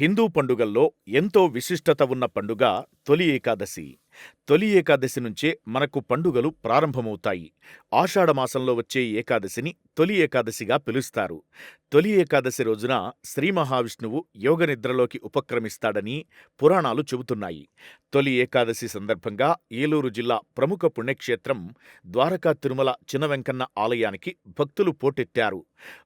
హిందూ పండుగల్లో ఎంతో విశిష్టత ఉన్న పండుగ తొలి ఏకాదశి. తొలి ఏకాదశి నుంచే మనకు పండుగలు ప్రారంభమవుతాయి. ఆషాఢమాసంలో వచ్చే ఏకాదశిని తొలి ఏకాదశిగా పిలుస్తారు. తొలి ఏకాదశి రోజున శ్రీ మహావిష్ణువు యోగనిద్రలోకి ఉపక్రమిస్తాడని పురాణాలు చెబుతున్నాయి. తొలి ఏకాదశి సందర్భంగా ఏలూరు జిల్లా ప్రముఖ పుణ్యక్షేత్రం ద్వారకా తిరుమల చినవెంకన్న ఆలయానికి భక్తులు పోటెత్తారు.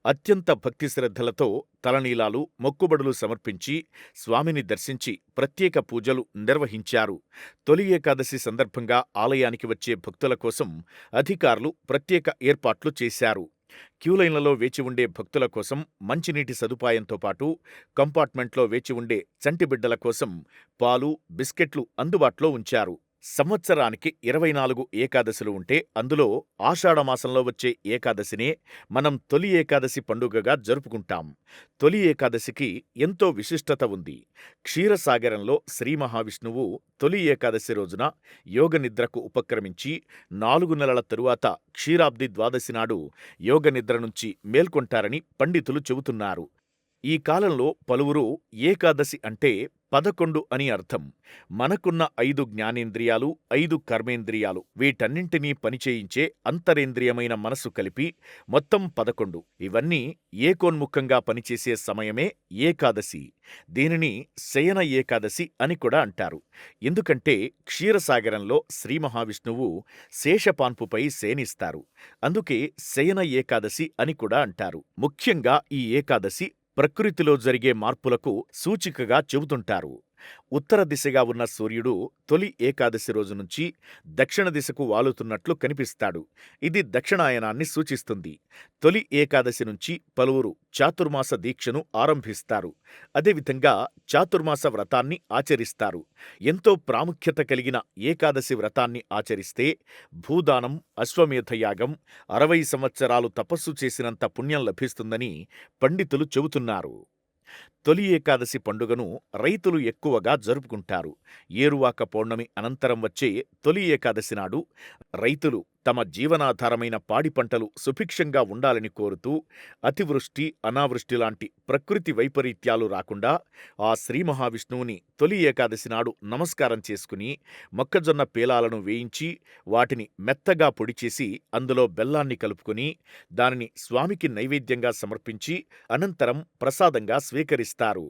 అత్యంత భక్తి శ్రద్ధలతో తలనీలాలు మొక్కుబడులు సమర్పించి స్వామిని దర్శించి ప్రత్యేక పూజలు నిర్వహించారు. తొలి ఏకాదశి సందర్భంగా ఆలయానికి వచ్చే భక్తుల కోసం అధికారులు ప్రత్యేక ఏర్పాట్లు చేశారు. క్యూలైన్లలో వేచి ఉండే భక్తుల కోసం మంచినీటి సదుపాయంతో పాటు కంపార్ట్మెంట్లో వేచి ఉండే చంటిబిడ్డల కోసం పాలు బిస్కెట్లు అందుబాటులో ఉంచారు. సంవత్సరానికి ఇరవై నాలుగు ఏకాదశులు ఉంటే అందులో ఆషాఢమాసంలో వచ్చే ఏకాదశినే మనం తొలి ఏకాదశి పండుగగా జరుపుకుంటాం. తొలి ఏకాదశికి ఎంతో విశిష్టత ఉంది. క్షీరసాగరంలో శ్రీ మహావిష్ణువు తొలి ఏకాదశి రోజున యోగనిద్రకు ఉపక్రమించి నాలుగు నెలల తరువాత క్షీరాబ్ది ద్వాదశి నాడు యోగనిద్ర నుంచి మేల్కొంటారని పండితులు చెబుతున్నారు. ఈ కాలంలో పలువురు ఏకాదశి అంటే పదకొండు అని అర్థం. మనకున్న ఐదు జ్ఞానేంద్రియాలు ఐదు కర్మేంద్రియాలు వీటన్నింటినీ పనిచేయించే అంతరేంద్రియమైన మనసు కలిపి మొత్తం పదకొండు. ఇవన్నీ ఏకోన్ముఖంగా పనిచేసే సమయమే ఏకాదశి. దీనిని శయన ఏకాదశి అని కూడా అంటారు. ఎందుకంటే క్షీరసాగరంలో శ్రీ మహావిష్ణువు శేషపాన్పుపై శయనిస్తారు. అందుకే శయన ఏకాదశి అని కూడా అంటారు. ముఖ్యంగా ఈ ఏకాదశి ప్రకృతిలో జరిగే మార్పులకు సూచికగా చెబుతుంటారు. ఉత్తర దిశగా ఉన్న సూర్యుడు తొలి ఏకాదశి రోజు నుంచి దక్షిణ దిశకు వాలుతున్నట్లు కనిపిస్తాడు. ఇది దక్షిణాయనాన్ని సూచిస్తుంది. తొలి ఏకాదశి నుంచి పలువురు చాతుర్మాస దీక్షను ఆరంభిస్తారు. అదేవిధంగా చాతుర్మాస వ్రతాన్ని ఆచరిస్తారు. ఎంతో ప్రాముఖ్యత కలిగిన ఏకాదశి వ్రతాన్ని ఆచరిస్తే భూదానం అశ్వమేధయాగం అరవై సంవత్సరాలు తపస్సు చేసినంత పుణ్యం లభిస్తుందని పండితులు చెబుతున్నారు. తొలి ఏకాదశి పండుగను రైతులు ఎక్కువగా జరుపుకుంటారు. ఏరువాక పౌర్ణమి అనంతరం వచ్చే తొలి ఏకాదశి నాడు రైతులు తమ జీవనాధారమైన పాడి పంటలు సుభిక్షంగా ఉండాలని కోరుతూ అతివృష్టి అనావృష్టి లాంటి ప్రకృతి వైపరీత్యాలు రాకుండా ఆ శ్రీ మహావిష్ణువుని తొలి ఏకాదశి నాడు నమస్కారం చేసుకుని మొక్కజొన్న పేలాలను వేయించి వాటిని మెత్తగా పొడి చేసి అందులో బెల్లాన్ని కలుపుకుని దానిని స్వామికి నైవేద్యంగా సమర్పించి అనంతరం ప్రసాదంగా స్వీకరిస్తారు.